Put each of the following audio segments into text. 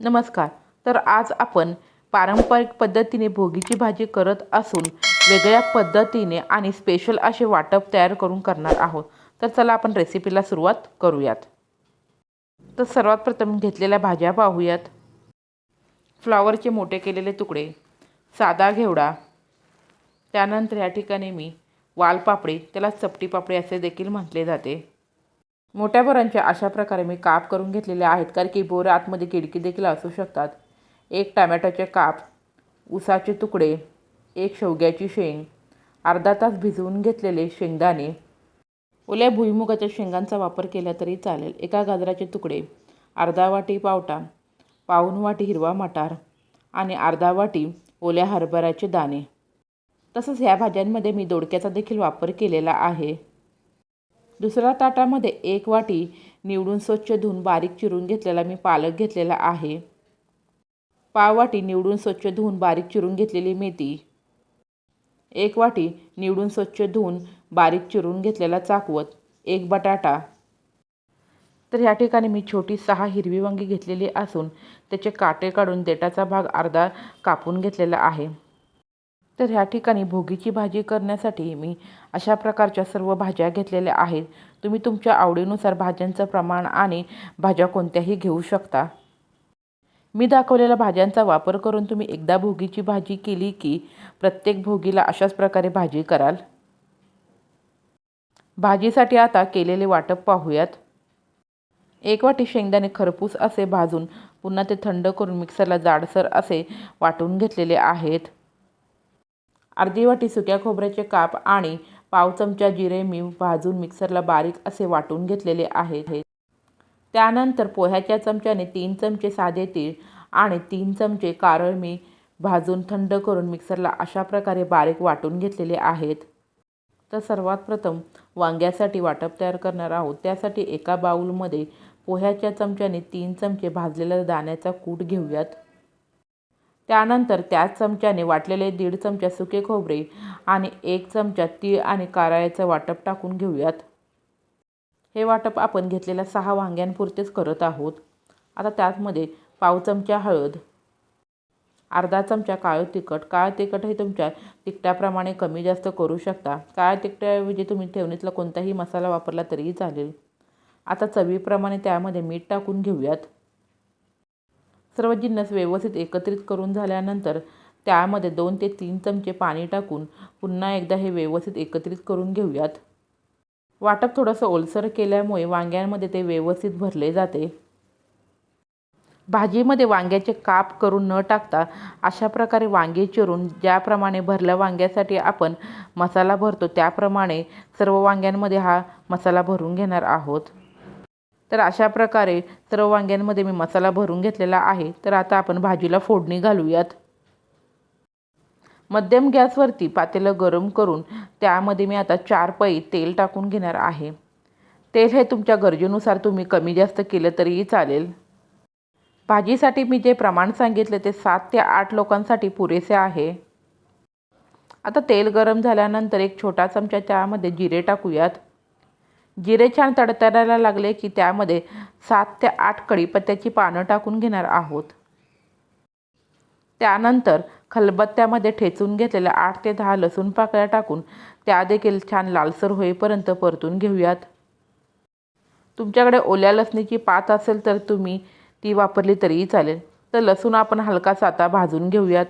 नमस्कार. तर आज आपण पारंपरिक पद्धतीने भोगीची भाजी करत असून वेगळ्या पद्धतीने आणि स्पेशल असे वाटप तयार करून करणार आहोत. तर चला आपण रेसिपीला सुरुवात करूयात. तर सर्वात प्रथम घेतलेल्या भाज्या पाहूयात. फ्लावरचे मोठे केलेले तुकडे साधा घेवडा त्यानंतर या ठिकाणी मी वालपापडी त्याला चपटी पापडी असे देखील म्हटले जाते. मोठ्या बोरांच्या अशा प्रकारे मी काप करून घेतलेले आहेत कारण की बोर आतमध्ये किडकी देखील असू शकतात. एक टमॅटोचे काप उसाचे तुकडे एक शेवग्याची शेंग अर्धा तास भिजवून घेतलेले शेंगदाणे. ओल्या भुईमुगाच्या शेंगांचा वापर केला तरी चालेल. एका गाजराचे तुकडे अर्धा वाटी पावटा पाऊन वाटी हिरवा मटार आणि अर्धा वाटी ओल्या हरभऱ्याचे दाणे. तसंच ह्या भाज्यांमध्ये मी दोडक्याचा देखील वापर केलेला आहे. दुसऱ्या ताटामध्ये एक वाटी निवडून स्वच्छ धुवून बारीक चिरून घेतलेला मी पालक घेतलेला आहे. पाव वाटी निवडून स्वच्छ धुवून बारीक चिरून घेतलेली मेथी. एक वाटी निवडून स्वच्छ धुवून बारीक चिरून घेतलेला चाकवत. एक बटाटा. तर या ठिकाणी मी छोटी सहा हिरवी वांगी घेतलेली असून त्याचे काटे काढून देठाचा भाग अर्धा कापून घेतलेला आहे. तर ह्या ठिकाणी भोगीची भाजी करण्यासाठी मी अशा प्रकारच्या सर्व भाज्या घेतलेल्या आहेत. तुम्ही तुमच्या आवडीनुसार भाज्यांचं प्रमाण आणि भाज्या कोणत्याही घेऊ शकता. मी दाखवलेल्या भाज्यांचा वापर करून तुम्ही एकदा भोगीची भाजी केली की प्रत्येक भोगीला अशाच प्रकारे भाजी कराल. भाजीसाठी आता केलेले वाटप पाहूयात. एक वाटी शेंगदाणे खरपूस असे भाजून पुन्हा ते थंड करून मिक्सरला जाडसर असे वाटून घेतलेले आहेत. अर्धी वाटी सुक्या खोबऱ्याचे काप आणि पाव चमचा जिरे मी भाजून मिक्सरला बारीक असे वाटून घेतलेले आहेत. त्यानंतर पोह्याच्या चमच्याने तीन चमचे साधे तीळ आणि तीन चमचे कारळ मी भाजून थंड करून मिक्सरला अशा प्रकारे बारीक वाटून घेतलेले आहेत. तर सर्वात प्रथम वांग्यासाठी वाटप तयार करणार आहोत. त्यासाठी एका बाऊलमध्ये पोह्याच्या चमच्याने तीन चमचे भाजलेल्या दाण्याचा कूट घेऊयात. त्यानंतर त्याच चमच्याने वाटलेले दीड चमचा सुके खोबरे आणि एक चमचा तीळ आणि कारळ्याचं वाटप टाकून घेऊयात. हे वाटप आपण घेतलेल्या सहा वांग्यांपुरतेच करत आहोत. आता त्यातमध्ये पाव चमचा हळद अर्धा चमचा काळं तिखट. काळं तिखट हे तुमच्या तिखटाप्रमाणे कमी जास्त करू शकता. काळ्या तिखटाऐवजी तुम्ही ठेवणीतला कोणताही मसाला वापरला तरीही चालेल. आता चवीप्रमाणे त्यामध्ये मीठ टाकून घेऊयात. सर्व जिन्नस व्यवस्थित एकत्रित करून झाल्यानंतर त्यामध्ये दोन ते तीन चमचे पाणी टाकून पुन्हा एकदा हे व्यवस्थित एकत्रित करून घेऊयात. वाटप थोडंसं ओलसर केल्यामुळे वांग्यांमध्ये ते व्यवस्थित भरले जाते. भाजीमध्ये वांग्याचे काप करून न टाकता अशा प्रकारे वांगे चिरून ज्याप्रमाणे भरल्या वांग्यासाठी आपण मसाला भरतो त्याप्रमाणे सर्व वांग्यांमध्ये हा मसाला भरून घेणार आहोत. तर अशा प्रकारे सर्व वांग्यांमध्ये मी मसाला भरून घेतलेला आहे. तर आता आपण भाजीला फोडणी घालूयात. मध्यम गॅसवरती पातेलं गरम करून त्यामध्ये मी आता चार पै तेल टाकून घेणार आहे. तेल हे तुमच्या गरजेनुसार तुम्ही कमी जास्त केलं तरीही चालेल. भाजीसाठी मी जे प्रमाण सांगितले ते सात ते आठ लोकांसाठी पुरेसे आहे. आता तेल गरम झाल्यानंतर एक छोटा चमचा त्यामध्ये जिरे टाकूयात. जिरे छान तडतडायला लागले की त्यामध्ये सात ते आठ कढीपत्त्याची पानं टाकून घेणार आहोत. त्यानंतर खलबत्त्यामध्ये ठेचून घेतलेल्या आठ ते दहा लसूण पाकळ्या टाकून त्या देखील छान लालसर होईपर्यंत परतून घेऊयात. तुमच्याकडे ओल्या लसणीची पात असेल तर तुम्ही ती वापरली तरीही चालेल. तर लसूण आपण हलकासा आता भाजून घेऊयात.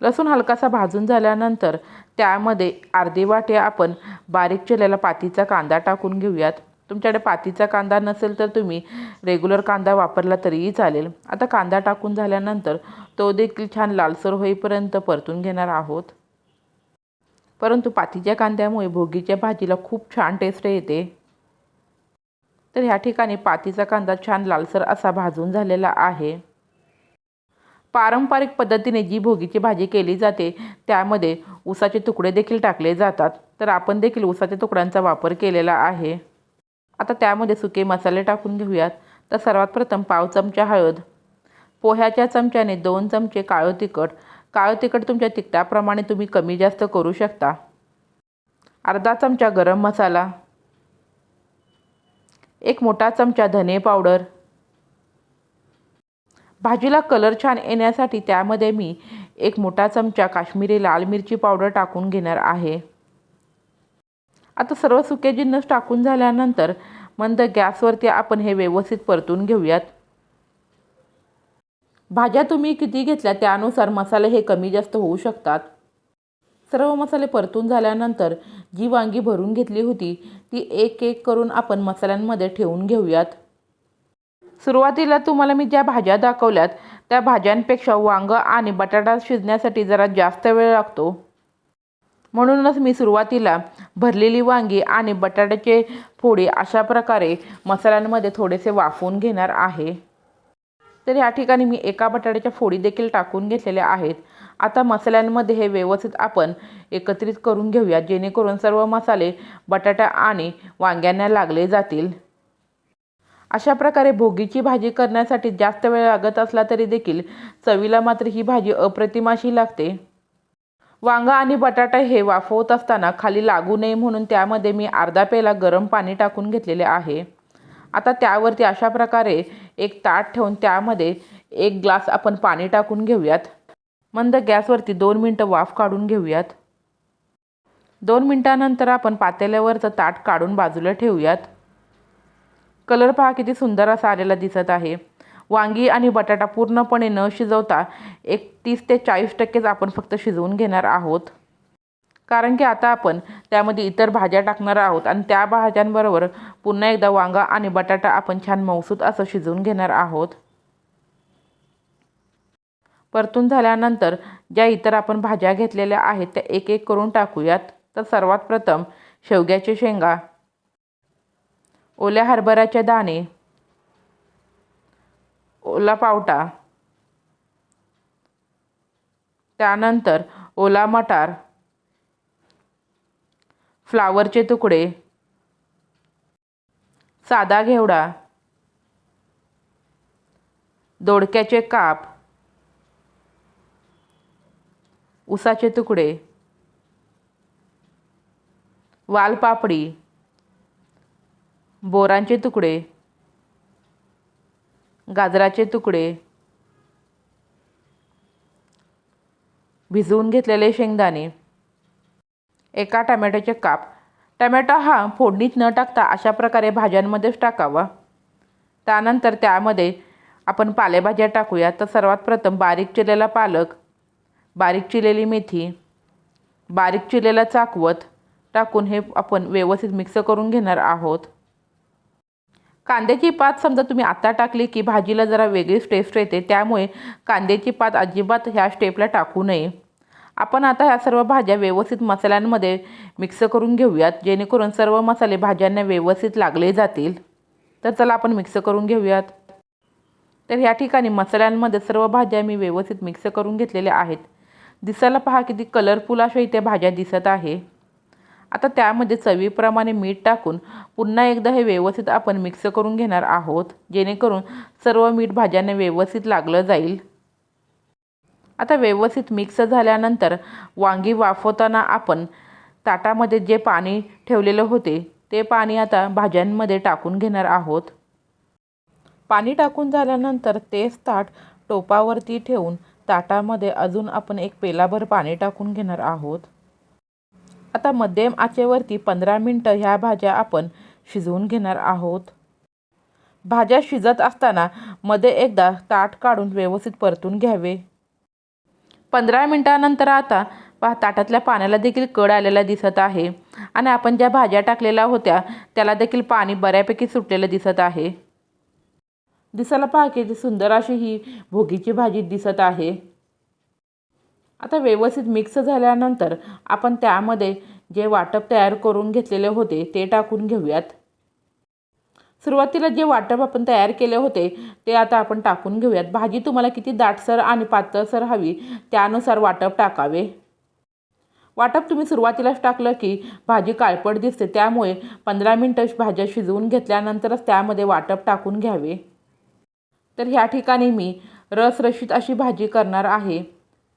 लसूण हलकासा भाजून झाल्यानंतर त्यामध्ये अर्धी वाटी आपण बारीक चिरलेला पातीचा कांदा टाकून घेऊयात. तुमच्याकडे पातीचा कांदा नसेल तर तुम्ही रेग्युलर कांदा वापरला तरीही चालेल. आता कांदा टाकून झाल्यानंतर तो देखील छान लालसर होईपर्यंत परतून घेणार आहोत. परंतु पातीच्या कांद्यामुळे भोगीच्या भाजीला खूप छान टेस्ट येते. तर ह्या ठिकाणी पातीचा कांदा छान लालसर असा भाजून झालेला आहे. पारंपरिक पद्धतीने जी भोगीची भाजी केली जाते त्यामध्ये उसाचे तुकडे देखील टाकले जातात. तर आपण देखील उसाच्या तुकड्यांचा वापर केलेला आहे. आता त्यामध्ये सुके मसाले टाकून घेऊयात. तर सर्वात प्रथम पाव चमचा हळद पोह्याच्या चमच्याने दोन चमचे काळं तिखट. काळं तिखट तुमच्या तिखटाप्रमाणे तुम्ही कमी जास्त करू शकता. अर्धा चमचा गरम मसाला एक मोठा चमचा धने पावडर भाजीला कलर छान येण्यासाठी त्यामध्ये मी एक मोठा चमचा काश्मीरी लाल मिरची पावडर टाकून घेणार आहे. आता सर्व सुके जिन्नस टाकून झाल्यानंतर मंद गॅसवरती आपण हे व्यवस्थित परतून घेऊयात. भाज्या तुम्ही किती घेतल्या त्यानुसार मसाले हे कमी जास्त होऊ शकतात. सर्व मसाले परतून झाल्यानंतर जी वांगी भरून घेतली होती ती एक एक करून आपण मसाल्यांमध्ये ठेवून घेऊयात. सुरुवातीला तुम्हाला मी ज्या भाज्या दाखवल्यात त्या भाज्यांपेक्षा वांगं आणि बटाटा शिजण्यासाठी जरा जास्त वेळ लागतो. म्हणूनच मी सुरुवातीला भरलेली वांगी आणि बटाट्याचे फोडी अशा प्रकारे मसाल्यांमध्ये थोडेसे वाफवून घेणार आहे. तर या ठिकाणी मी एका बटाट्याच्या फोडी देखील टाकून घेतलेल्या आहेत. आता मसाल्यांमध्ये हे व्यवस्थित आपण एकत्रित करून घेऊया जेणेकरून सर्व मसाले बटाटा आणि वांग्यांना लागले जातील. अशा प्रकारे भोगीची भाजी करण्यासाठी जास्त वेळ लागत असला तरी देखील चवीला मात्र ही भाजी अप्रतिमाशी लागते. वांगा आणि बटाटा हे वाफवत असताना खाली लागू नये म्हणून त्यामध्ये मी अर्धा पेला गरम पाणी टाकून घेतलेले आहे. आता त्यावरती अशा प्रकारे एक ताट ठेवून त्यामध्ये एक ग्लास आपण पाणी टाकून घेऊयात. मंद गॅसवरती दोन मिनटं वाफ काढून घेऊयात. दोन मिनटानंतर आपण पातेल्यावरचं ताट काढून बाजूला ठेवूयात. कलर पहा किती सुंदर असा आलेला दिसत आहे. वांगी आणि बटाटा पूर्णपणे न शिजवता एक तीस ते चाळीस टक्केच आपण फक्त शिजवून घेणार आहोत. कारण की आता आपण त्यामध्ये इतर भाज्या टाकणार आहोत आणि त्या भाज्यांबरोबर पुन्हा एकदा वांगा आणि बटाटा आपण छान मौसूत असं शिजवून घेणार आहोत. परतून झाल्यानंतर ज्या इतर आपण भाज्या घेतलेल्या आहेत त्या एक एक करून टाकूयात. तर सर्वात प्रथम शेवग्याचे शेंगा ओल्या हरभऱ्याचे दाणे ओला पावटा त्यानंतर ओला मटार फ्लावरचे तुकडे साधा घेवडा दोडक्याचे काप उसाचे तुकडे वालपापडी बोरांचे तुकडे गाजराचे तुकडे भिजवून घेतलेले शेंगदाणे एका टमॅटोचे काप. टमॅटो हा फोडणीत न टाकता अशा प्रकारे भाज्यांमध्येच टाकावा. त्यानंतर त्यामध्ये आपण पालेभाज्या टाकूया. तर सर्वात प्रथम बारीक चिरलेला पालक बारीक चिरलेली मेथी बारीक चिरलेला चाकवत टाकून हे आपण व्यवस्थित मिक्स करून घेणार आहोत. कांद्याची पात समजा तुम्ही आता टाकली की भाजीला जरा वेगळीच टेस्ट येते त्यामुळे कांद्याची पात अजिबात ह्या स्टेपला टाकू नये. आपण आता ह्या सर्व भाज्या व्यवस्थित मसाल्यांमध्ये मिक्स करून घेऊयात जेणेकरून सर्व मसाले भाज्यांना व्यवस्थित लागले जातील. तर चला आपण मिक्स करून घेऊयात. तर ह्या ठिकाणी मसाल्यांमध्ये सर्व भाज्या मी व्यवस्थित मिक्स करून घेतलेल्या आहेत. दिसायला पहा किती कलरफुल अशा इथे भाज्या दिसत आहे. आता त्यामध्ये चवीप्रमाणे मीठ टाकून पुन्हा एकदा हे व्यवस्थित आपण मिक्स करून घेणार आहोत जेणेकरून सर्व मीठ भाज्यांना व्यवस्थित लागलं जाईल. आता व्यवस्थित मिक्स झाल्यानंतर वांगी वाफवताना आपण ताटामध्ये जे पाणी ठेवलेलं होते ते पाणी आता भाज्यांमध्ये टाकून घेणार आहोत. पाणी टाकून झाल्यानंतर तेच ताट टोपावरती ठेवून ताटामध्ये अजून आपण एक पेलाभर पाणी टाकून घेणार आहोत. आता मध्यम आचेवरती पंधरा मिनटं ह्या भाज्या आपण शिजवून घेणार आहोत. भाज्या शिजत असताना मध्ये एकदा ताट काढून व्यवस्थित परतून घ्यावे. पंधरा मिनटानंतर आता पहा ताटातल्या पाण्याला देखील कड आलेला दिसत आहे आणि आपण ज्या भाज्या टाकलेल्या होत्या त्याला देखील पाणी बऱ्यापैकी सुटलेलं दिसत आहे. दिसायला पहा की सुंदर अशी ही भोगीची भाजी दिसत आहे. आता व्यवस्थित मिक्स झाल्यानंतर आपण त्यामध्ये जे वाटप तयार करून घेतलेले होते ते टाकून घेऊयात. सुरुवातीला जे वाटप आपण तयार केले होते ते आता आपण टाकून घेऊयात. भाजी तुम्हाला किती दाटसर आणि पातळसर हवी त्यानुसार वाटप टाकावे. वाटप तुम्ही सुरुवातीलाच टाकलं की भाजी काळपट दिसते त्यामुळे पंधरा मिनटं भाज्या शिजवून घेतल्यानंतरच त्यामध्ये वाटप टाकून घ्यावे. तर ह्या ठिकाणी मी रसरशीत अशी भाजी करणार आहे.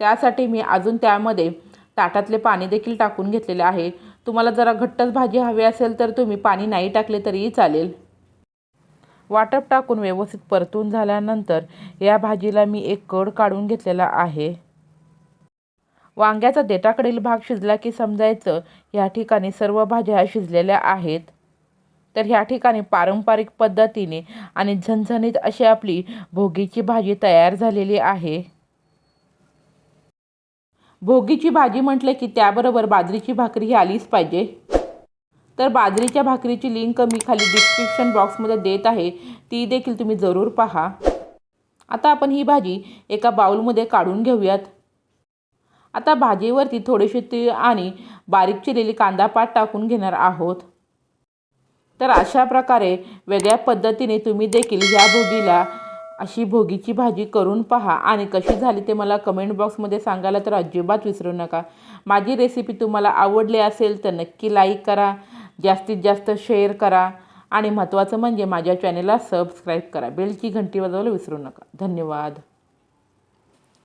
त्यासाठी मी अजून त्यामध्ये ताटातले पाणी देखील टाकून घेतलेले आहे. तुम्हाला जरा घट्टच भाजी हवी असेल तर तुम्ही पाणी नाही टाकले तरीही चालेल. वाटप टाकून व्यवस्थित परतून झाल्यानंतर या भाजीला मी एक कड काढून घेतलेला आहे. वांग्याचा देठाकडील भाग शिजला की समजायचं ह्या ठिकाणी सर्व भाज्या शिजलेल्या आहेत. तर ह्या ठिकाणी पारंपरिक पद्धतीने आणि झणझणीत अशी आपली भोगीची भाजी तयार झालेली आहे. भोगीची भाजी म्हटलं की त्याबरोबर बाजरीची भाकरी ही आलीच पाहिजे. तर बाजरीच्या भाकरीची लिंक मी खाली डिस्क्रिप्शन बॉक्समध्ये देत आहे. ती देखील तुम्ही जरूर पहा. आता आपण ही भाजी एका बाऊलमध्ये काढून घेऊयात. आता भाजीवरती थोडेसे तीळ आणि बारीक चिरलेली कांदा पात टाकून घेणार आहोत. तर अशा प्रकारे वेगळ्या पद्धतीने तुम्ही देखील या भोगीला अशी भोगीची भाजी करून पहा. आणि कशी झाली ते मला कमेंट बॉक्समध्ये सांगायला तर अजिबात विसरू नका. माझी रेसिपी तुम्हाला आवडली असेल तर नक्की लाईक करा. जास्तीत जास्त शेअर करा. आणि महत्त्वाचं म्हणजे माझ्या चॅनेलला सबस्क्राईब करा. बेलची घंटी वाजवायला विसरू नका. धन्यवाद.